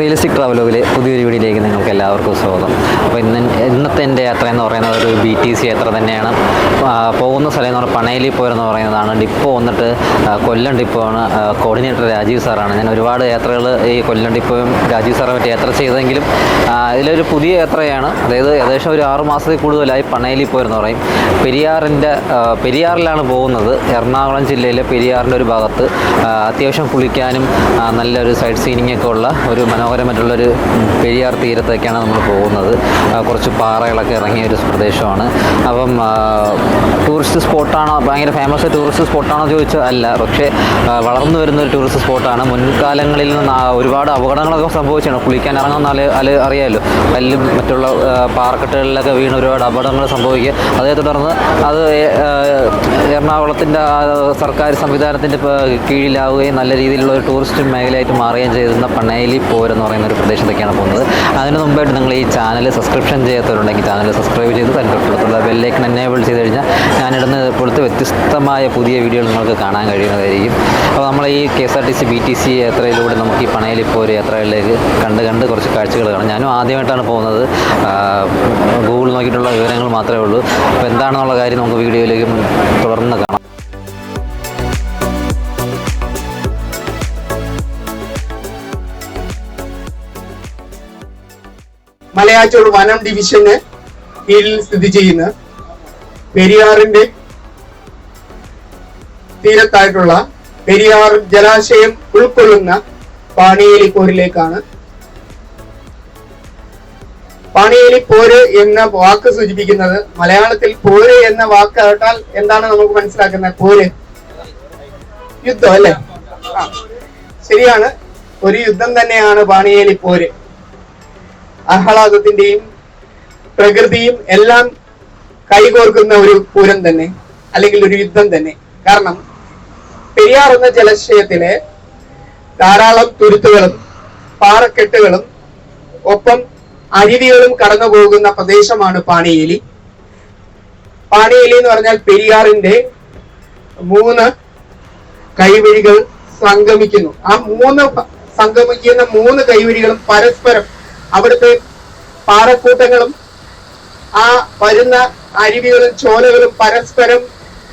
Realistic ട്രാവലോഗിലെ പുതിയൊരു വീഡിയോയിലേക്ക് നിങ്ങൾക്ക് എല്ലാവർക്കും സ്വാഗതം. അപ്പോൾ ഇന്ന് ഇന്നത്തെ എന്റെ യാത്ര എന്ന് പറയുന്നത് ഒരു ബി ടി സി യാത്ര തന്നെയാണ്. പോകുന്ന സ്ഥലം എന്ന് പറഞ്ഞാൽ പണയിലി പോയെന്ന് പറയുന്നതാണ്. ഡിപ്പോ വന്നിട്ട് കൊല്ലം ഡിപ്പോ ആണ് കോർഡിനേറ്റർ രാജീവ് സാറാണ്. ഞാൻ ഒരുപാട് യാത്രകൾ ഈ കൊല്ലം ഡിപ്പോയും രാജീവ് സാറും പറ്റി യാത്ര ചെയ്തെങ്കിലും ഇതിലൊരു പുതിയ യാത്രയാണ്. അതായത് ഏകദേശം ഒരു ആറ് മാസത്തിൽ കൂടുതലായി പണയിലി പോയെന്ന് പറയും. പെരിയാറിന്റെ പെരിയാറിലാണ് പോകുന്നത്. എറണാകുളം ജില്ലയിലെ പെരിയാറിന്റെ ഒരു ഭാഗത്ത് അത്യാവശ്യം കുളിക്കാനും നല്ലൊരു സൈഡ് സീനിങ്ങൊക്കെ ഉള്ള ഒരു മനോഹരമായിട്ടുള്ളൊരു പെരിയാർ തീരത്തേക്കാണ് നമ്മൾ പോകുന്നത്. കുറച്ച് പാറകളൊക്കെ ഇറങ്ങിയ ഒരു പ്രദേശമാണ്. അപ്പം ടൂറിസ്റ്റ് സ്പോട്ടാണോ ഭയങ്കര ഫേമസ് ടൂറിസ്റ്റ് സ്പോട്ടാണോ ചോദിച്ചാൽ അല്ല. പക്ഷേ വളർന്നു വരുന്ന ഒരു ടൂറിസ്റ്റ് സ്പോട്ടാണ് മുൻകാലങ്ങളിൽ നിന്ന് ഒരുപാട് അപകടങ്ങളൊക്കെ സംഭവിച്ചാണ്. കുളിക്കാൻ ഇറങ്ങുന്ന അല്ല അറിയാമല്ലോ കല്ലും മറ്റുള്ള പാറക്കെട്ടുകളിലൊക്കെ വീണ് ഒരുപാട് അപകടങ്ങൾ സംഭവിക്കുക. അതേ തുടർന്ന് അത് എറണാകുളത്തിന്റെ സർക്കാർ സംവിധാനത്തിന്റെ കീഴിലാവുകയും നല്ല രീതിയിലുള്ള ഒരു ടൂറിസ്റ്റ് മേഖലയായിട്ട് മാറുകയും ചെയ്തിരുന്ന പണേലി പോരെന്ന് പറയുന്ന ഒരു പ്രദേശത്തേക്കാണ് പോകുന്നത്. അതിന് മുമ്പായിട്ട് നിങ്ങൾ ഈ ചാനൽ സബ്സ്ക്രിപ്ഷൻ ചെയ്യാത്തവരുണ്ടെങ്കിൽ ചാനൽ സബ്സ്ക്രൈബ് ചെയ്ത് തന്നെ തൊട്ടുള്ള ബെല്ലേക്ക് എനേബിൾ ചെയ്ത് കഴിഞ്ഞാൽ ഞാനിടുന്ന ഇപ്പോഴത്തെ വ്യത്യസ്തമായ പുതിയ വീഡിയോകൾ നിങ്ങൾക്ക് കാണാൻ കഴിയുന്നതായിരിക്കും. അപ്പോൾ നമ്മൾ ഈ K S R T C B T C യാത്രയിലൂടെ നമുക്ക് ഈ പണയിൽ ഇപ്പോൾ ഒരു യാത്രകളിലേക്ക് കണ്ട് കണ്ട് കുറച്ച് കാഴ്ചകൾ കാണാം. ഞാനും ആദ്യമായിട്ടാണ് പോകുന്നത്. ഗൂഗിൾ നോക്കിയിട്ടുള്ള വിവരങ്ങൾ മാത്രമേ ഉള്ളൂ. അപ്പോൾ എന്താണെന്നുള്ള കാര്യം നമുക്ക് വീഡിയോയിലേക്ക് തുടർന്ന് കാണാം. മലയാറ്റൂർ വനം ഡിവിഷന് കീഴിൽ സ്ഥിതി ചെയ്യുന്ന പെരിയാറിന്റെ തീരത്തായിട്ടുള്ള പെരിയാർ ജലാശയം ഉൾക്കൊള്ളുന്ന പാണിയേലി പോരിലേക്കാണ്. പാണിയേലി പോര് എന്ന വാക്ക് സൂചിപ്പിക്കുന്നത് മലയാളത്തിൽ പോര് എന്ന വാക്ക് കേട്ടാൽ എന്താണ് നമുക്ക് മനസ്സിലാക്കുന്നത്? പോര്. യുദ്ധം അല്ലേ? ശരിയാണ്. ഒരു യുദ്ധം തന്നെയാണ് പാണിയേലി പോര്. ആഹ്ലാദത്തിന്റെയും പ്രകൃതിയും എല്ലാം കൈകോർക്കുന്ന ഒരു പൂരം തന്നെ അല്ലെങ്കിൽ ഒരു യുദ്ധം തന്നെ. കാരണം പെരിയാർ എന്ന ജലാശയത്തിലെ ധാരാളം തുരുത്തുകളും പാറക്കെട്ടുകളും ഒപ്പം അരുവികളും കടന്നു പോകുന്ന പ്രദേശമാണ് പാണിയേലി. പാണിയേലി എന്ന് പറഞ്ഞാൽ പെരിയാറിന്റെ മൂന്ന് കൈവഴികൾ സംഗമിക്കുന്നു. ആ മൂന്ന് സംഗമിക്കുന്ന മൂന്ന് കൈവഴികളും പരസ്പരം അവിടുത്തെ പാറക്കൂട്ടങ്ങളും ആ വരുന്ന അരുവികളും ചോലകളും പരസ്പരം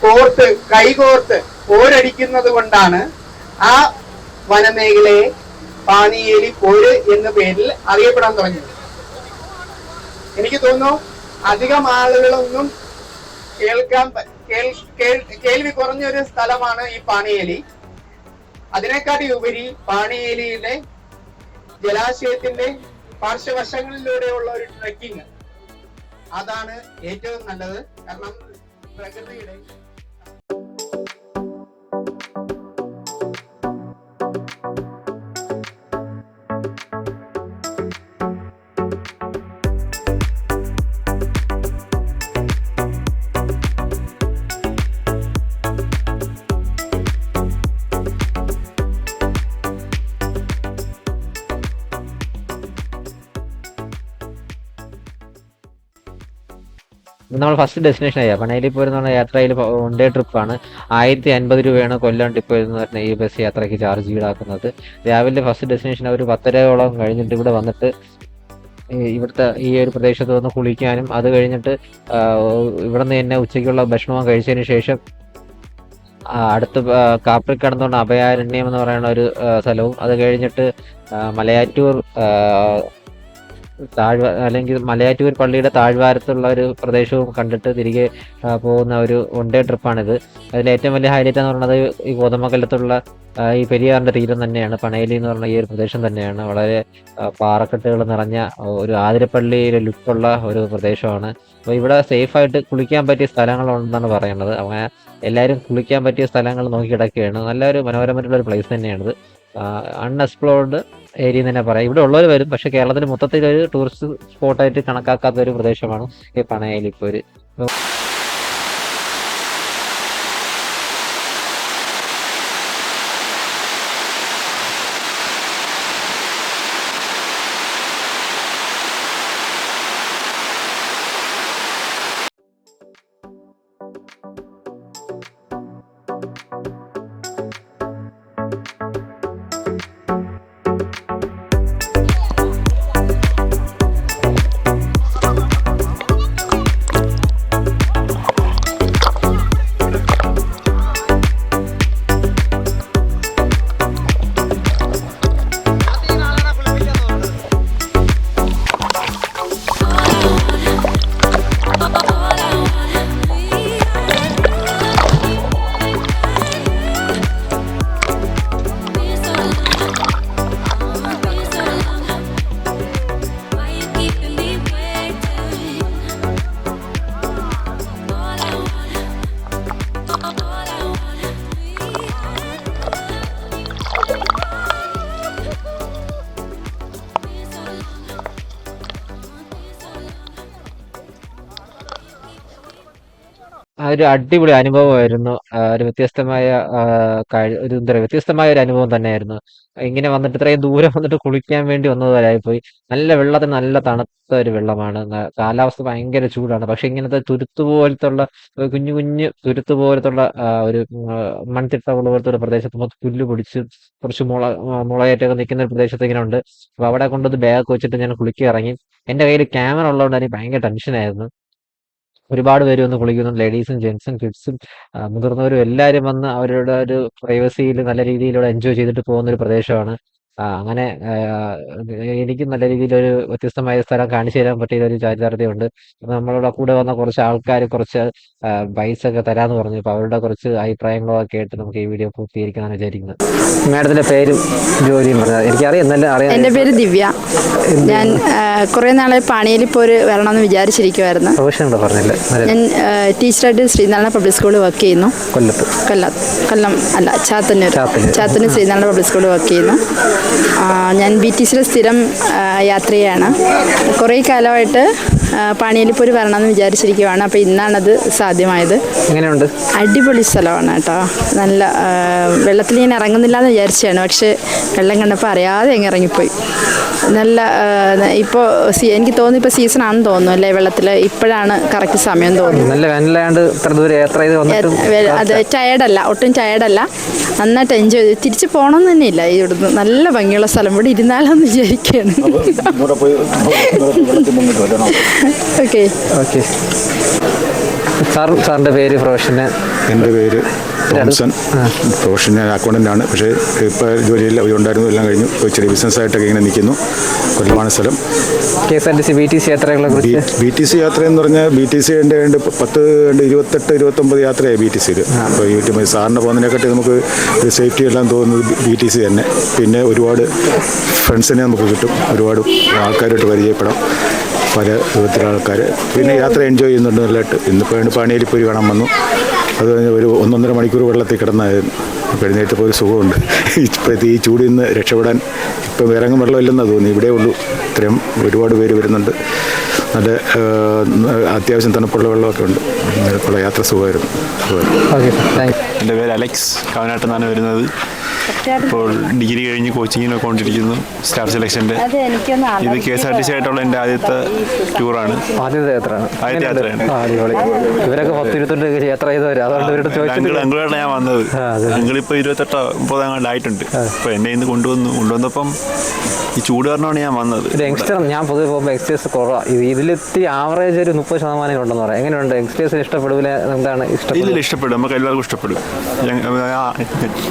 കോർത്ത് കൈകോർത്ത് പോരടിക്കുന്നത് കൊണ്ടാണ് ആ വനമേഖലയെ പാണിയേലി പോര് എന്ന പേരിൽ അറിയപ്പെടാൻ തുടങ്ങിയത്. എനിക്ക് തോന്നുന്നു അധികം ആളുകളൊന്നും കേൾക്കാൻ കേൾവി കുറഞ്ഞൊരു സ്ഥലമാണ് ഈ പാണിയേലി. അതിനെക്കാട്ടി ഉപരി പാണിയേലിയിലെ ജലാശയത്തിന്റെ പാർശ്വവശങ്ങളിലൂടെയുള്ള ഒരു ട്രെക്കിംഗ് അതാണ് ഏറ്റവും നല്ലത്. കാരണം പ്രകൃതിയുടെ നമ്മൾ ഫസ്റ്റ് ഡെസ്റ്റിനേഷൻ ആയി. പണയിലി പോരുന്ന പറഞ്ഞ യാത്രയിൽ വൺ ഡേ ട്രിപ്പാണ് ആയിരത്തി അൻപത് രൂപയാണ് കൊല്ലം ഡിപ്പോ എന്ന് പറഞ്ഞ ഈ ബസ് യാത്രയ്ക്ക് ചാർജ് ഈടാക്കുന്നത്. രാവിലെ ഫസ്റ്റ് ഡെസ്റ്റിനേഷൻ ഒരു പത്തരയോളം കഴിഞ്ഞിട്ട് ഇവിടെ വന്നിട്ട് ഇവിടുത്തെ ഈ ഒരു പ്രദേശത്ത് വന്ന് കുളിക്കാനും അത് കഴിഞ്ഞിട്ട് ഇവിടുന്ന് തന്നെ ഉച്ചയ്ക്കുള്ള ഭക്ഷണവും കഴിച്ചതിന് ശേഷം അടുത്ത് ആ, കാപ്രിക്കടന്നുകൊണ്ട് അഭയാരണ്യം എന്ന് പറയുന്ന ഒരു സ്ഥലവും അത് കഴിഞ്ഞിട്ട് മലയാറ്റൂർ താഴ്വ അല്ലെങ്കിൽ മലയാറ്റൂർ പള്ളിയുടെ താഴ്വാരത്തുള്ള ഒരു പ്രദേശവും കണ്ടിട്ട് തിരികെ പോകുന്ന ഒരു വൺ ഡേ ട്രിപ്പാണിത് അതിൽ ഏറ്റവും വലിയ ഹൈലൈറ്റ് എന്ന് പറയുന്നത് ഈ കോതമംഗലത്തുള്ള ഈ പെരിയാറിന്റെ തീരം തന്നെയാണ്. പണയലി എന്ന് പറഞ്ഞ ഈ ഒരു പ്രദേശം തന്നെയാണ്. വളരെ പാറക്കെട്ടുകൾ നിറഞ്ഞ ഒരു ആതിരപ്പള്ളിയിലെ ലുക്കുള്ള ഒരു പ്രദേശമാണ്. അപ്പോൾ ഇവിടെ സേഫായിട്ട് കുളിക്കാൻ പറ്റിയ സ്ഥലങ്ങളുണ്ടെന്നാണ് പറയുന്നത്. അങ്ങനെ എല്ലാവരും കുളിക്കാൻ പറ്റിയ സ്ഥലങ്ങൾ നോക്കി കിടക്കുകയാണ്. നല്ലൊരു മനോഹരമായിട്ടുള്ള ഒരു പ്ലേസ് തന്നെയാണിത്. അൺഎക്സ്പ്ലോർഡ് ഏരിയ തന്നെ പറയാം. ഇവിടെ ഉള്ളവർ വരും പക്ഷെ കേരളത്തിൽ മൊത്തത്തിൽ ഒരു ടൂറിസ്റ്റ് സ്പോട്ടായിട്ട് കണക്കാക്കാത്ത ഒരു പ്രദേശമാണ് ഈ പണയലിപ്പൊരു ഒരു അടിപൊളി അനുഭവമായിരുന്നു. ഒരു വ്യത്യസ്തമായ ഒരു എന്താ പറയുക വ്യത്യസ്തമായ ഒരു അനുഭവം തന്നെയായിരുന്നു. ഇങ്ങനെ വന്നിട്ട് ഇത്രയും ദൂരം വന്നിട്ട് കുളിക്കാൻ വേണ്ടി വന്നതുവരായി പോയി. നല്ല വെള്ളത്തിന് നല്ല തണുത്ത ഒരു വെള്ളമാണ്. കാലാവസ്ഥ ഭയങ്കര ചൂടാണ്. പക്ഷെ ഇങ്ങനത്തെ തുരുത്തു പോലത്തുള്ള കുഞ്ഞു കുഞ്ഞു തുരുത്തു പോലത്തുള്ള ഒരു മൺതിട്ട പോലത്തെ ഒരു പ്രദേശത്ത് മൊത്തം പുല്ല് പൊടിച്ച് കുറച്ച് മുള മുളയേറ്റൊക്കെ നിൽക്കുന്ന ഒരു പ്രദേശത്ത് ഇങ്ങനെ ഉണ്ട്. അപ്പൊ അവിടെ കൊണ്ടുവന്ന് ബാഗ് വെച്ചിട്ട് ഞാൻ കുളിക്കിറങ്ങി എന്റെ കയ്യിൽ ക്യാമറ ഉള്ളതുകൊണ്ട് എനിക്ക് ഭയങ്കര ടെൻഷനായിരുന്നു ഒരുപാട് പേര് വന്ന് കുളിക്കുന്നു. ലേഡീസും ജെൻസും കിഡ്സും മുതിർന്നവരും എല്ലാവരും വന്ന് അവരുടെ ഒരു പ്രൈവസിയിൽ നല്ല രീതിയിലൂടെ എൻജോയ് ചെയ്തിട്ട് പോകുന്ന ഒരു പ്രദേശമാണ്. ആ, അങ്ങനെ എനിക്ക് നല്ല രീതിയിൽ ഒരു വ്യത്യസ്തമായ സ്ഥലം കാണിച്ചു തരാൻ പറ്റിയ ഒരു ചാരിതാർത്ഥ്യമുണ്ട്. നമ്മളുടെ കൂടെ വന്ന കുറച്ച് ആൾക്കാർ കുറച്ച് പൈസ ഒക്കെ തരാന്ന് പറഞ്ഞു. അപ്പൊ അവരുടെ കുറച്ച് അഭിപ്രായങ്ങളൊക്കെ കേട്ട് നമുക്ക് ഈ വീഡിയോ പൂർത്തീകരിക്കാൻ വിചാരിക്കുന്നത്. മാഡത്തിന്റെ പേരും ജോലിയും പറഞ്ഞത് എനിക്കറിയാം. നല്ല അറിയാം എന്റെ പേര് ദിവ്യ. ഞാൻ കുറെ നാളെ പാണിയേലിപ്പോര് വരണമെന്ന് വിചാരിച്ചിരിക്കുമായിരുന്നു പ്രൊഫഷൻ ഉണ്ടോ പറഞ്ഞില്ല ഞാൻ ടീച്ചറായിട്ട് ശ്രീനാരായണ പബ്ലിക് സ്കൂളിൽ വർക്ക് ചെയ്യുന്നു. കൊല്ലത്ത്. കൊല്ലം കൊല്ലം അല്ല ചാത്തന്നൂർ ചാത്തന്നൂർ. ശ്രീനാരായണ പബ്ലിക് സ്കൂളിൽ വർക്ക് ചെയ്യുന്നു. ഞാൻ ബി ടി സിയിലെ സ്ഥിരം യാത്രയാണ്. കുറേ കാലമായിട്ട് പാണിയേലിപ്പോര് വരണമെന്ന് വിചാരിച്ചിരിക്കുവാണ്. അപ്പോൾ ഇന്നാണത് സാധ്യമായത്. എങ്ങനെയുണ്ട്? അടിപൊളി സ്ഥലമാണ് കേട്ടോ. നല്ല വെള്ളത്തിൽ ഞാൻ ഇറങ്ങുന്നില്ല എന്ന് വിചാരിച്ചതാണ്. പക്ഷേ വെള്ളം കണ്ടപ്പോൾ അറിയാതെ അങ്ങ് ഇറങ്ങിപ്പോയി. നല്ല ഇപ്പോൾ എനിക്ക് തോന്നുന്നു ഇപ്പോൾ സീസൺ ആണെന്ന് തോന്നുന്നു അല്ലേ വെള്ളത്തിൽ ഇപ്പോഴാണ് കറക്റ്റ് സമയം തോന്നുന്നു. നല്ല വേനലാണ്ട് ഇത്ര ദൂരം യാത്ര ചെയ്ത് വന്നിട്ടും വെ- അത് ടയേർഡല്ല ഒട്ടും ടയേർഡല്ല നന്നായിട്ട് എൻജോയ് ചെയ്തു. തിരിച്ച് പോകണമെന്ന് തന്നെയില്ല ഇവിടുന്ന്. നല്ല ഭംഗിയുള്ള സ്ഥലം. ഇവിടെ ഇരുന്നാലെന്ന് വിചാരിക്കുകയാണ് ഓക്കെ ഓക്കെ സാർ പേര് പ്രൊഫഷന്? എന്റെ പേര് തോംസൺ പ്രൊഫഷണൽ അക്കൗണ്ടന്റ് ആണ്. പക്ഷേ ഇപ്പോൾ ജോലിയില്ല ഉണ്ടായിരുന്നു എല്ലാം കഴിഞ്ഞു. ചെറിയ ബിസിനസ്സായിട്ടൊക്കെ ഇങ്ങനെ നിൽക്കുന്നു കൊല്ലമാണ് സ്ഥലം. K S R T C B T C യാത്രകളെ കുറിച്ച്? ബി ടി സി യാത്ര എന്ന് പറഞ്ഞാൽ ബി ടി സി രണ്ട് പത്ത് ഉണ്ട് ഇരുപത്തെട്ട് ഇരുപത്തൊമ്പത് യാത്രയായി ബി ടി സിയിൽ അപ്പോൾ യൂട്യൂബ് സാറിന് പോകുന്നതിനെക്കാട്ടി നമുക്ക് ഒരു സേഫ്റ്റി എല്ലാം തോന്നുന്നത് ബി ടി സി തന്നെ. പിന്നെ ഒരുപാട് ഫ്രണ്ട്സിനെ നമുക്ക് കിട്ടും. ഒരുപാട് ആൾക്കാരായിട്ട് പരിചയപ്പെടാം. പല വിധത്തിലുള്ള ആൾക്കാർ പിന്നെ യാത്ര എൻജോയ് ചെയ്യുന്നുണ്ട്. നല്ലതായിട്ട്. ഇന്നിപ്പോൾ പണിയിൽ പോയി കാണാൻ വന്നു. അത് കഴിഞ്ഞ് ഒരു ഒന്നൊന്നര മണിക്കൂർ വെള്ളത്തിൽ കിടന്നായിരുന്നു. അപ്പോൾ എഴുന്നേറ്റപ്പോൾ ഒരു സുഖമുണ്ട്. ഇപ്പോഴത്തെ ഈ ചൂടിൽ നിന്ന് രക്ഷപ്പെടാൻ ഇപ്പം ഇറങ്ങും വെള്ളമില്ലെന്നാണ് തോന്നി ഇവിടെ ഉള്ളൂ. ഇത്രയും ഒരുപാട് പേര് വരുന്നുണ്ട്. നല്ല അത്യാവശ്യം തണുപ്പുള്ള വെള്ളമൊക്കെ ഉണ്ട്. യാത്ര സുഖമായിരുന്നു. എന്റെ പേര് അലക്സ്. കാവനാട്ടിൽ നിന്നാണ് വരുന്നത്. ഇപ്പോൾ ഡിഗ്രി കഴിഞ്ഞ് കോച്ചിങ്ങിനൊക്കെ കൊണ്ടിരിക്കുന്നു സ്റ്റാർ സെലക്ഷന്റെ. ഇത് K S R T C ആയിട്ടുള്ള എന്റെ ആദ്യത്തെ ടൂറാണ്. ആദ്യത്തെ യാത്രയാണ്. ആദ്യത്തെ യാത്രയാണ്. ഇവരൊക്കെ പത്ത് ഇരുപത്തെട്ട് യാത്ര ചെയ്തവര്? അതുകൊണ്ട് ഇവരുടെ ഞാൻ വന്നത്. അങ്കിളിപ്പോൾ ഇരുപത്തെട്ടോ മുപ്പതാം ആയിട്ടുണ്ട് അപ്പോൾ എന്നെ ഇന്ന് കൊണ്ടുവന്നു. കൊണ്ടുവന്നപ്പം ഈ ചൂട് കാരണമാണ് ഞാൻ വന്നത്. യങ്സ്റ്റർ ഞാൻ പൊതുവെ പോകുമ്പോൾ യങ്സ്റ്റേഴ്സ് കുറവാണ് ഇതിലെത്തി ആവറേജ് ഒരു മുപ്പത് ശതമാനം ഉണ്ടെന്ന് പറയാം. എങ്ങനെയുണ്ട്? യങ്സ്റ്റേഴ്സിന് ഇഷ്ടപ്പെടില്ല എന്താണ് ഇഷ്ടം ഇഷ്ടപ്പെടും. നമുക്ക് എല്ലാവർക്കും ഇഷ്ടപ്പെടും.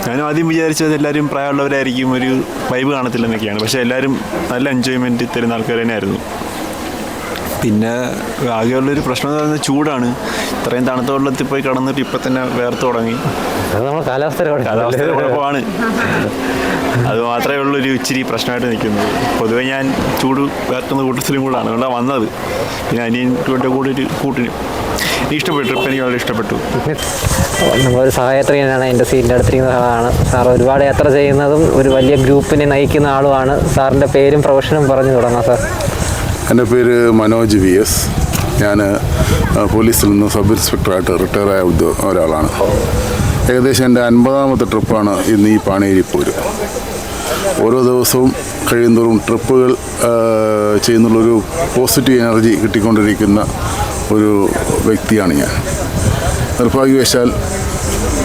ഞാനും ആദ്യം വിചാരിച്ചത് എല്ലാവരും പ്രായമുള്ളവരായിരിക്കും ഒരു വൈബ് കാണത്തില്ലെന്നൊക്കെയാണ്. പക്ഷേ എല്ലാവരും നല്ല എൻജോയ്മെന്റ് തരുന്ന ആൾക്കാർ തന്നെയായിരുന്നു. പിന്നെ ആകെയുള്ളൊരു പ്രശ്നം എന്ന് പറയുന്നത് ചൂടാണ്. ഇത്രയും തണുത്ത വെള്ളത്തിൽ പോയി കടന്നിട്ട് ഇപ്പം തന്നെ വേർത്ത് തുടങ്ങി. അത് നമ്മൾ കാലാവസ്ഥ കാലാവസ്ഥ കുഴപ്പമാണ്. അത് മാത്രമേ ഉള്ളൊരു ഇച്ചിരി പ്രശ്നമായിട്ട് നിൽക്കുന്നത്. പൊതുവെ ഞാൻ ചൂട് വേർക്കുന്ന കൂട്ടത്തിലും കൂടാണ്. അതുകൊണ്ടാണ് വന്നത്. പിന്നെ അനിയന്റെ കൂടെ ഒരു കൂട്ടിന് ഇഷ്ടപ്പെട്ടു. ട്രിപ്പ് എനിക്ക് വളരെ ഇഷ്ടപ്പെട്ടു. നമ്മളൊരു സഹയാത്രികനാണ്. എന്റെ സീറ്റിന്റെ അടുത്തിരിക്കുന്ന ആളാണ്. സാർ ഒരുപാട് യാത്ര ചെയ്യുന്നതും ഒരു വലിയ ഗ്രൂപ്പിനെ നയിക്കുന്ന ആളുമാണ്. സാറിന്റെ പേരും പ്രൊഫഷനും പറഞ്ഞു തുടങ്ങാം സാർ. എന്റെ പേര് മനോജ് വി എസ്. ഞാൻ പോലീസിൽ നിന്ന് സബ് ഇൻസ്പെക്ടറായിട്ട് റിട്ടയർ ആയ ഒരാളാണ്. ഏകദേശം എന്റെ അൻപതാമത്തെ ട്രിപ്പാണ് ഇന്ന് ഈ പാണേരി പോര് ഓരോ ദിവസവും കഴിയുന്തോറും ട്രിപ്പുകൾ ചെയ്യുന്നുള്ളൊരു പോസിറ്റീവ് എനർജി കിട്ടിക്കൊണ്ടിരിക്കുന്ന ഒരു വ്യക്തിയാണ് ഞാൻ. നിർഭാഗ്യവശാൽ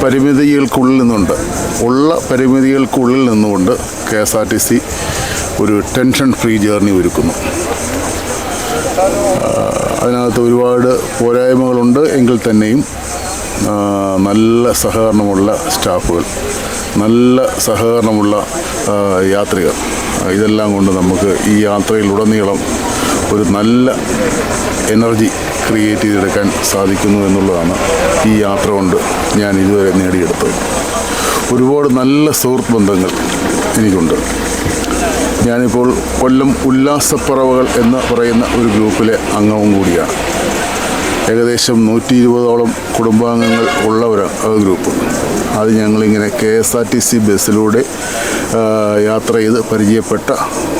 പരിമിതികൾക്കുള്ളിൽ നിന്നുണ്ട്. ഉള്ള പരിമിതികൾക്കുള്ളിൽ നിന്നുകൊണ്ട് K S R T C ഒരു ടെൻഷൻ ഫ്രീ ജേർണി ഒരുക്കുന്നു. അതിനകത്ത് ഒരുപാട് പോരായ്മകളുണ്ട്. എങ്കിൽ തന്നെയും നല്ല സഹകരണമുള്ള സ്റ്റാഫുകൾ നല്ല സഹകരണമുള്ള യാത്രികർ. ഇതെല്ലാം കൊണ്ട് നമുക്ക് ഈ യാത്രയിലുടനീളം ഒരു നല്ല എനർജി ക്രിയേറ്റ് ചെയ്തെടുക്കാൻ സാധിക്കുന്നു എന്നുള്ളതാണ് ഈ യാത്ര കൊണ്ട് ഞാൻ ഇതുവരെ നേടിയെടുത്തത്. ഒരുപാട് നല്ല സുഹൃത്ത് ബന്ധങ്ങൾ എനിക്കുണ്ട്. ഞാനിപ്പോൾ കൊല്ലം ഉല്ലാസപ്പറവകൾ എന്ന് പറയുന്ന ഒരു ഗ്രൂപ്പിലെ അംഗവും കൂടിയാണ്. ഏകദേശം നൂറ്റി ഇരുപതോളം കുടുംബാംഗങ്ങൾ ഉള്ള ഒരു ഗ്രൂപ്പ് അത് ഞങ്ങളിങ്ങനെ K S R T C ബസ്സിലൂടെ യാത്ര ചെയ്ത് പരിചയപ്പെട്ട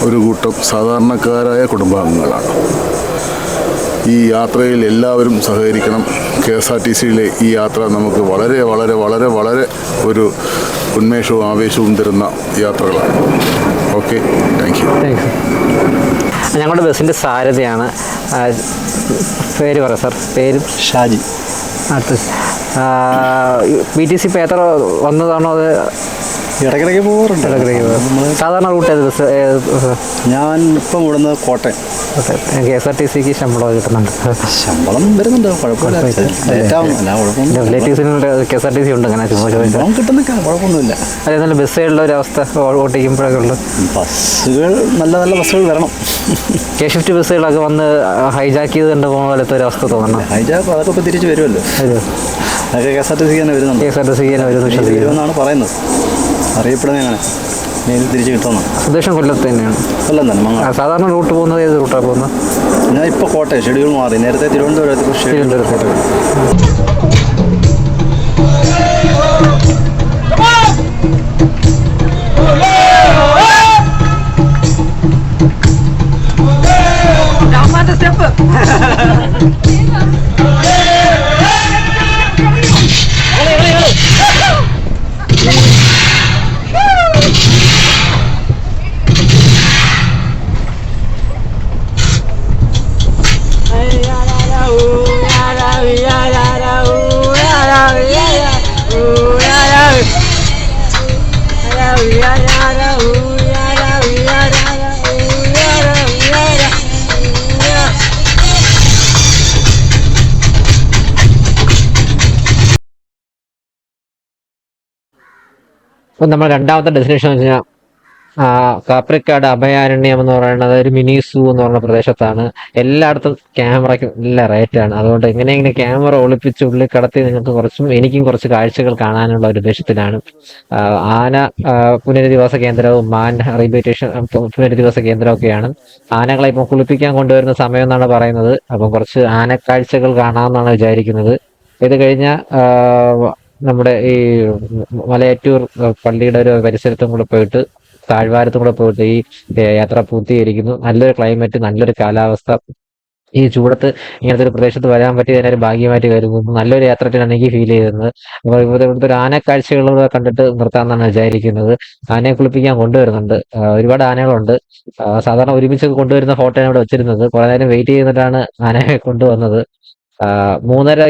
ഒരു കൂട്ടം സാധാരണക്കാരായ കുടുംബാംഗങ്ങളാണ്. ഈ യാത്രയിൽ എല്ലാവരും സഹകരിക്കണം. കെ എസ് ആർ ടി സിയിലെ ഈ യാത്ര നമുക്ക് വളരെ വളരെ വളരെ വളരെ ഒരു ഉന്മേഷവും ആവേശവും തരുന്ന യാത്രകളാണ്. Okay thank U. താങ്ക്സ് ഞങ്ങളുടെ ബസ്സിന്റെ സാരഥിയാണ് പേര് പറ സാർ പേര്? ഷാജി. അടുത്ത് ബി ടി സി ഇപ്പോൾ എത്ര വന്നതാണോ അത്? ഇടയ്ക്കിടയ്ക്ക് പോകാറുണ്ട് സാധാരണ റൂട്ട് ഏത് ബസ് ഞാൻ ഇപ്പം ഇവിടുന്ന് Kottayam. K S R T സിക്ക് ശമ്പളം കിട്ടുന്നുണ്ട്. ശമ്പളം വരുന്നുണ്ട് കുഴപ്പമില്ല. ലേറ്റാവും അല്ല K S R T C ഉണ്ട് അങ്ങനെ ചുമ്മാ ചോദിച്ചാൽ കിട്ടുന്നൊക്കെ കുഴപ്പമൊന്നുമില്ല. അതെ നല്ല ബസ്സുകളുടെ ഒരു അവസ്ഥ ഓട്ടിക്കുമ്പോഴൊക്കെ ഉള്ളു. ബസ്സുകൾ നല്ല നല്ല ബസ്സുകൾ വരണം. കെ ഷിഫ്റ്റ് ബസ്സുകളൊക്കെ വന്ന് ഹൈജാക്ക് ചെയ്ത് കൊണ്ട് പോകുന്ന പോലത്തെ ഒരു അവസ്ഥ തോന്നണം? ഹൈജാക്ക് അതൊക്കെ ഇപ്പോൾ തിരിച്ച് വരുമല്ലോ. അതൊക്കെ കെ എസ് ആർ ടി സിക്ക് തന്നെ വരുന്നുണ്ട്. കെ എസ് ആർ ടി സിക്ക് തന്നെ വിശ്വസിക്കുന്നു വരുമെന്നാണ് പറയുന്നത്. അറിയപ്പെടുന്നത് അങ്ങനെ ഇനി ഇത് തിരിച്ച് കിട്ടുമെന്ന്? ഉദ്ദേശം കൊല്ലത്ത് തന്നെയാണ്. കൊല്ലം തന്നെ മംഗളം. സാധാരണ റൂട്ട് പോകുന്നത് ഏത് റൂട്ടാണ് പോകുന്നത്? ഞാൻ ഇപ്പോൾ കോട്ടയം ഷെഡ്യൂൾ മാറി. നേരത്തെ തിരുവനന്തപുരത്ത് ഷെഡ്യൂൾ. ഇപ്പം നമ്മൾ രണ്ടാമത്തെ ഡെസ്റ്റിനേഷൻ എന്ന് വെച്ചാൽ കാപ്രിക്കാട് അഭയാരണ്യം എന്ന് പറയുന്നത് ഒരു മിനി സൂ എന്ന് പറഞ്ഞ പ്രദേശത്താണ്. എല്ലായിടത്തും ക്യാമറയ്ക്ക് നല്ല റേറ്റാണ് അതുകൊണ്ട് എങ്ങനെയെങ്കിലും ക്യാമറ ഒളിപ്പിച്ച് ഉള്ളിൽ കടത്തി നിങ്ങൾക്ക് കുറച്ചും എനിക്കും കുറച്ച് കാഴ്ചകൾ കാണാനുള്ള ഒരു ഉദ്ദേശത്തിലാണ്. ആന പുനരധിവാസ കേന്ദ്രവും മാൻ റീബിറ്റേഷൻ പുനരധിവാസ കേന്ദ്രമൊക്കെയാണ്. ആനകളെ ഇപ്പം കുളിപ്പിക്കാൻ കൊണ്ടുവരുന്ന സമയം എന്നാണ് പറയുന്നത്. അപ്പം കുറച്ച് ആനക്കാഴ്ചകൾ കാണാമെന്നാണ് വിചാരിക്കുന്നത്. ഇത് കഴിഞ്ഞ നമ്മുടെ ഈ മലയാറ്റൂർ പള്ളിയുടെ ഒരു പരിസരത്തും കൂടെ പോയിട്ട് താഴ്വാരത്തും കൂടെ പോയിട്ട് ഈ യാത്ര പൂർത്തീകരിക്കുന്നു. നല്ലൊരു ക്ലൈമറ്റ് നല്ലൊരു കാലാവസ്ഥ. ഈ ചൂടത്ത് ഇങ്ങനത്തെ ഒരു പ്രദേശത്ത് വരാൻ പറ്റിയ ഒരു ഭാഗ്യമായിട്ട് കരുതുന്നു. നല്ലൊരു യാത്രയാണ് എനിക്ക് ഫീൽ ചെയ്തത് അപ്പോൾ ഇവിടെ ഇവിടുത്തെ ഒരു ആനക്കാഴ്ചകൾ കണ്ടിട്ട് നിർത്താമെന്നാണ് വിചാരിക്കുന്നത്. ആനയെ കുളിപ്പിക്കാൻ കൊണ്ടുവരുന്നുണ്ട്. ഒരുപാട് ആനകളുണ്ട്. സാധാരണ ഒരുമിച്ച് കൊണ്ടുവരുന്ന ഫോട്ടോയാണ് ഇവിടെ വെച്ചിരുന്നത്. കുറെ നേരം വെയിറ്റ് ചെയ്തിട്ടാണ് ആനയെ കൊണ്ടുവന്നത്. മൂന്നര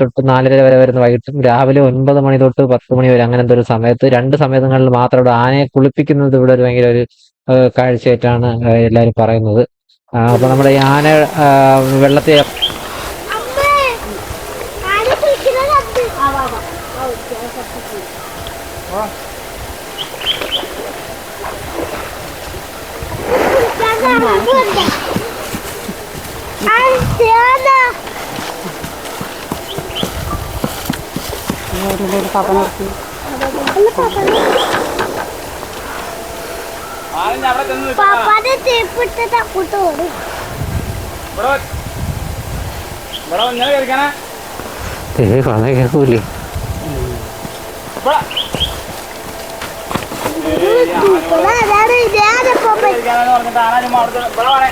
തൊട്ട് നാലര വരെ വരുന്ന വൈകിട്ടും രാവിലെ ഒൻപത് മണി തൊട്ട് പത്ത് മണി വരെ അങ്ങനത്തെ ഒരു സമയത്ത് രണ്ട് സമയങ്ങളിൽ മാത്രം ഇവിടെ ആനയെ കുളിപ്പിക്കുന്നത് ഇവിടെ ഒരു ഭയങ്കര ഒരു കാഴ്ചയായിട്ടാണ് എല്ലാവരും പറയുന്നത്. അപ്പൊ നമ്മുടെ ഈ ആന വെള്ളത്തെ അമ്മേ ആന കുളിക്കുന്നത് അമ്മ ആ വാ വാ ആ ഓക്കെ പാപ്പാന്റെ തേപ്പിട്ടത് അങ്ങോട്ട് ഓടും. ഏ പറഞ്ഞ കേൾക്കൂലേ അതാണ് ഇതാണ് പാപ്പ തേടാ അത് പാപ്പാന്റെ വന്നേ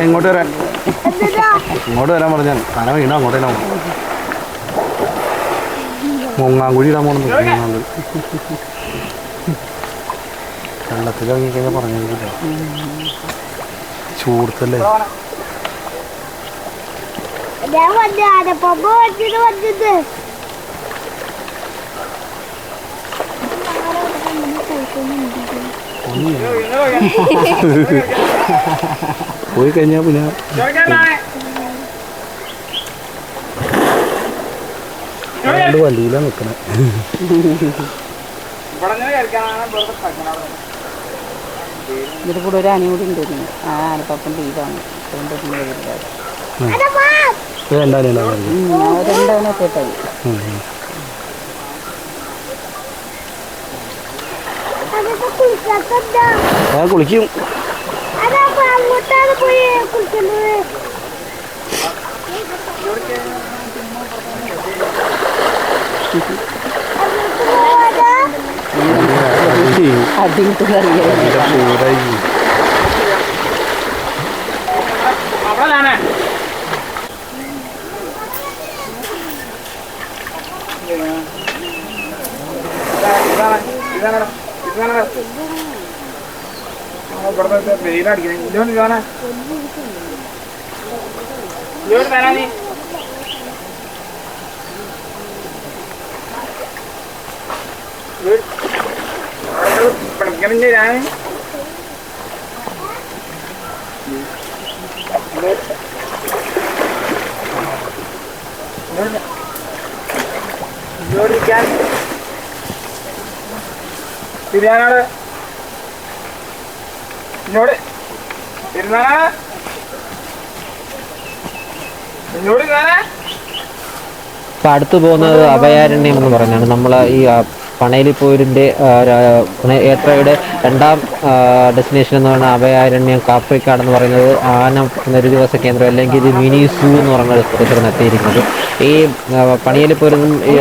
എങ്ങോട്ട് വരാൻ? ഇങ്ങോട്ട് വരാൻ പറഞ്ഞാൽ കര വീണ? അങ്ങോട്ട് തന്നെ മുങ്ങാങ്കുഴി ഇടാൻ പോകണം മുങ്ങാങ്കുഴി. വെള്ളത്തിൽ ഇറങ്ങി കഴിഞ്ഞാൽ പറഞ്ഞില്ല ചൂടത്തല്ലേ? ഞാൻ വന്നേ ആനപ്പാമ്പ വന്നിട്ട് വന്നത് പോയി കഴിഞ്ഞാൽ പിന്നെ അയാളുടെ വണ്ടിയിലാണ് നിൽക്കണേ ഇതിൽ കൂടെ ഒരു ആനയും കൂടി ഉണ്ടായിരുന്നു ആ ആനപ്പാപ്പൻ ലീവാണ് അതുകൊണ്ട് പിന്നെ വരില്ല കുളിക്കും. രണ്ടാവണ കേട്ടായി കുളിക്കാത്ത ആ കുളിക്കും അതാ അങ്ങോട്ടാണ് പോയി കുളിക്കുന്നത് അടി കിട്ടുന്നറിയാം തിരിയാനാട് എന്നോട് തിരുനാനാട് എന്നോട് ഞാനാ ഇപ്പം അടുത്ത് പോകുന്നത് അഭയാരണ്യം എന്ന് പറഞ്ഞാണ്. നമ്മളെ ഈ പണയിലിപ്പോരിന്റെ യാത്രയുടെ രണ്ടാം ഡെസ്റ്റിനേഷൻ എന്ന് പറയുന്ന അഭയാരണ്യം കാപ്രിക്കാട് എന്ന് പറയുന്നത്. ആന പുനരധിവാസ കേന്ദ്രം അല്ലെങ്കിൽ ഇത് മിനി സൂ എന്ന് പറയുന്ന പ്രദേശത്താണ് എത്തിയിരിക്കുന്നത്. ഈ നിന്നും ഈ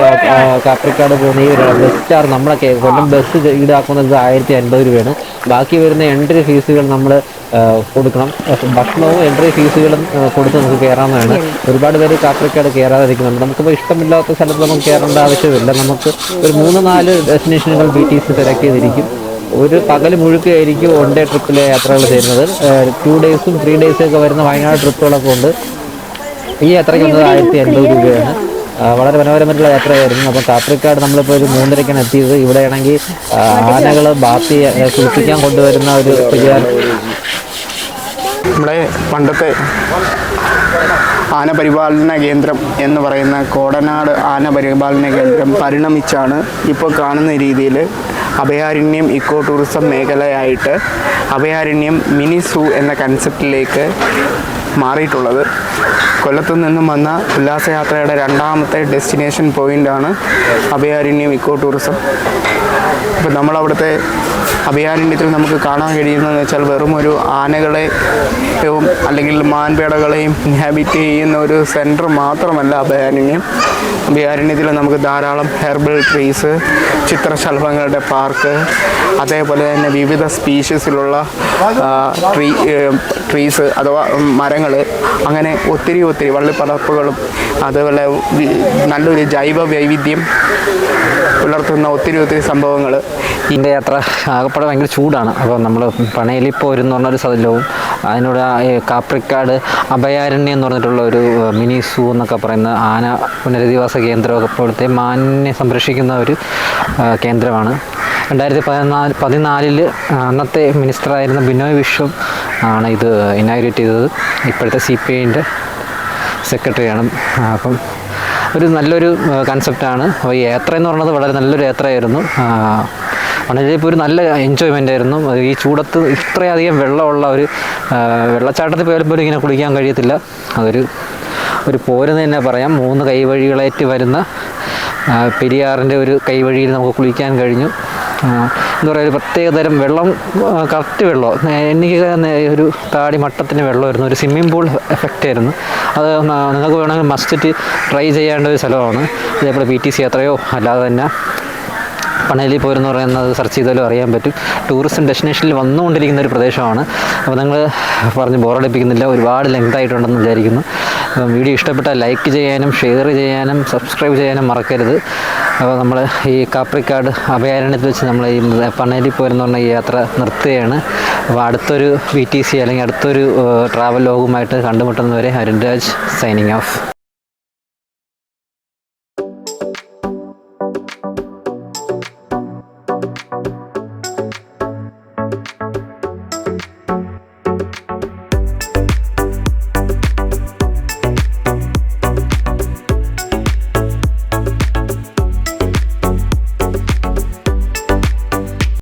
കാപ്രിക്കാട് പോകുന്ന ഈ ബസ് ചാർജ് നമ്മളെ കേ- കൊല്ലം ബസ് ഈടാക്കുന്നത് ആയിരത്തി അൻപത് രൂപയാണ്. ബാക്കി വരുന്ന എൻട്രി ഫീസുകൾ നമ്മൾ കൊടുക്കണം. ഭക്ഷണവും എൻട്രി ഫീസുകളും കൊടുത്ത് നമുക്ക് കയറാവുന്നതാണ്. ഒരുപാട് പേര് കാപ്രിക്കാട് കയറാതിരിക്കുന്നുണ്ട്. നമുക്കിപ്പോൾ ഇഷ്ടമില്ലാത്ത സ്ഥലത്ത് നമുക്ക് കയറേണ്ട ആവശ്യമില്ല. നമുക്ക് ഒരു മൂന്ന് നാല് ഡെസ്റ്റിനേഷനുകൾ ബി ടി സി സെലക്ട് ചെയ്തിരിക്കും. ഒരു പകൽ മുഴുക്കായിരിക്കും വൺ ഡേ ട്രിപ്പിലെ യാത്രകൾ ചെയ്യുന്നത് ടു ഡേയ്സും ത്രീ ഡേയ്സും ഒക്കെ വരുന്ന വയനാട് ട്രിപ്പുകളൊക്കെ ഉണ്ട്. ഈ യാത്രയ്ക്ക് വന്നത് ആയിരത്തി എൺപത് രൂപയാണ്. വളരെ മനോഹരമായിട്ടുള്ള യാത്രയായിരുന്നു. അപ്പം കാപ്രിക്കാട് നമ്മളിപ്പോൾ ഒരു മൂന്നരയ്ക്കാണ് എത്തിയത്. ഇവിടെയാണെങ്കിൽ ആനകൾ ബാത്തി കുളിപ്പിക്കാൻ കൊണ്ടുവരുന്ന ഒരു വലിയ നമ്മുടെ പണ്ടത്തെ ആന പരിപാലന കേന്ദ്രം എന്ന് പറയുന്ന കോടനാട് ആനപരിപാലന കേന്ദ്രം പരിണമിച്ചാണ് ഇപ്പോൾ കാണുന്ന രീതിയിൽ അഭയാരണ്യം ഇക്കോ ടൂറിസം മേഖലയായിട്ട് അഭയാരണ്യം മിനി സൂ എന്ന കൺസെപ്റ്റിലേക്ക് മാറിയിട്ടുള്ളത്. കൊല്ലത്തു നിന്നും വന്ന ഉല്ലാസയാത്രയുടെ രണ്ടാമത്തെ ഡെസ്റ്റിനേഷൻ പോയിന്റാണ് അഭയാരണ്യം ഇക്കോ ടൂറിസം. അപ്പോൾ നമ്മളവിടുത്തെ അഭയാരണ്യത്തിൽ നമുക്ക് കാണാൻ കഴിയുന്നതെന്ന് വെച്ചാൽ വെറും ഒരു ആനകളെ അല്ലെങ്കിൽ മാൻപേടകളെയും ഇൻഹാബിറ്റ് ചെയ്യുന്ന ഒരു സെന്റർ മാത്രമല്ല അഭയാരണ്യം. അഭയാരണ്യത്തിൽ നമുക്ക് ധാരാളം ഹെർബൽ ട്രീസ് ചിത്രശലഭങ്ങളുടെ പാർക്ക് അതേപോലെ തന്നെ വിവിധ സ്പീഷീസിലുള്ള ട്രീ ട്രീസ് അഥവാ മരങ്ങൾ അങ്ങനെ ഒത്തിരി ഒത്തിരി വള്ളിപ്പടർപ്പുകളും അതുപോലെ നല്ലൊരു ജൈവ വൈവിധ്യം പുലർത്തുന്ന ഒത്തിരി ഒത്തിരി സംഭവങ്ങൾ ഇതിന്റെ യാത്ര ആകപ്പാടെ ഭയങ്കര ചൂടാണ്. അപ്പോൾ നമ്മൾ പണയിലിപ്പോൾ എന്ന് പറഞ്ഞൊരു സ്ഥലവും അതിനോട് കാപ്രിക്കാട് അഭയാരണ്യം എന്ന് പറഞ്ഞിട്ടുള്ള ഒരു മിനി സൂ എന്നൊക്കെ പറയുന്ന ആന പുനരധിവാസ കേന്ദ്രമൊക്കെ ഇപ്പോഴത്തെ മാനിനെ സംരക്ഷിക്കുന്ന ഒരു കേന്ദ്രമാണ്. രണ്ടായിരത്തി പതിനാല് പതിനാലിൽ അന്നത്തെ മിനിസ്റ്ററായിരുന്ന ബിനോയ് വിശ്വം ആണ് ഇത് ഇനാഗ്രേറ്റ് ചെയ്തത്. ഇപ്പോഴത്തെ സി പി ഐന്റെ സെക്രട്ടറിയാണ് അപ്പം ഒരു നല്ലൊരു കൺസെപ്റ്റാണ് അപ്പോൾ യാത്ര എന്ന് പറയുന്നത് വളരെ നല്ലൊരു യാത്രയായിരുന്നു. വളരെ ഇപ്പോൾ ഒരു നല്ല എൻജോയ്മെന്റ് ആയിരുന്നു. ഈ ചൂടത്ത് ഇത്രയധികം വെള്ളമുള്ള ഒരു വെള്ളച്ചാട്ടത്തിൽ പോയാലും പോലും ഇങ്ങനെ കുളിക്കാൻ കഴിയത്തില്ല. അതൊരു ഒരു പോരെന്ന് തന്നെ പറയാം. മൂന്ന് കൈവഴികളേറ്റ് വരുന്ന പെരിയാറിന്റെ ഒരു കൈവഴിയിൽ നമുക്ക് കുളിക്കാൻ കഴിഞ്ഞു. എന്താ പറയുക ഒരു പ്രത്യേകതരം വെള്ളം കറക്റ്റ് വെള്ളം. എനിക്ക് ഒരു താടി മട്ടത്തിന് വെള്ളമായിരുന്നു ഒരു സ്വിമ്മിംഗ് പൂൾ എഫക്റ്റ് ആയിരുന്നു. അത് നിങ്ങൾക്ക് വേണമെങ്കിൽ മസ്റ്റ് ട്രൈ ചെയ്യേണ്ട ഒരു സ്ഥലമാണ്. അതേപോലെ പി ടി സി യാത്രയോ അല്ലാതെ തന്നെ. പണേലി പോരെന്ന് പറയുന്നത് സെർച്ച് ചെയ്താലും അറിയാൻ പറ്റും. ടൂറിസ്റ്റ് ഡെസ്റ്റിനേഷനിൽ വന്നുകൊണ്ടിരിക്കുന്ന ഒരു പ്രദേശമാണ്. അപ്പോൾ നിങ്ങൾ പറഞ്ഞ് ബോറടിപ്പിക്കുന്നില്ല ഒരുപാട് ലെങ്ത് ആയിട്ടുണ്ടെന്ന് വിചാരിക്കുന്നു. വീഡിയോ ഇഷ്ടപ്പെട്ടാൽ ലൈക്ക് ചെയ്യാനും ഷെയർ ചെയ്യാനും സബ്സ്ക്രൈബ് ചെയ്യാനും മറക്കരുത്. അപ്പോൾ നമ്മൾ ഈ കാപ്രിക്കാട് അഭയാരണ്യത്തിൽ വെച്ച് നമ്മൾ ഈ പണേരി പോരെന്ന് പറഞ്ഞ ഈ യാത്ര നിർത്തുകയാണ്. അപ്പോൾ അടുത്തൊരു വി ടി സി അല്ലെങ്കിൽ അടുത്തൊരു ട്രാവൽ ലോഗുമായിട്ട് കണ്ടുമുട്ടുന്നവരെ അരുൺരാജ് സൈനിങ് ഓഫ്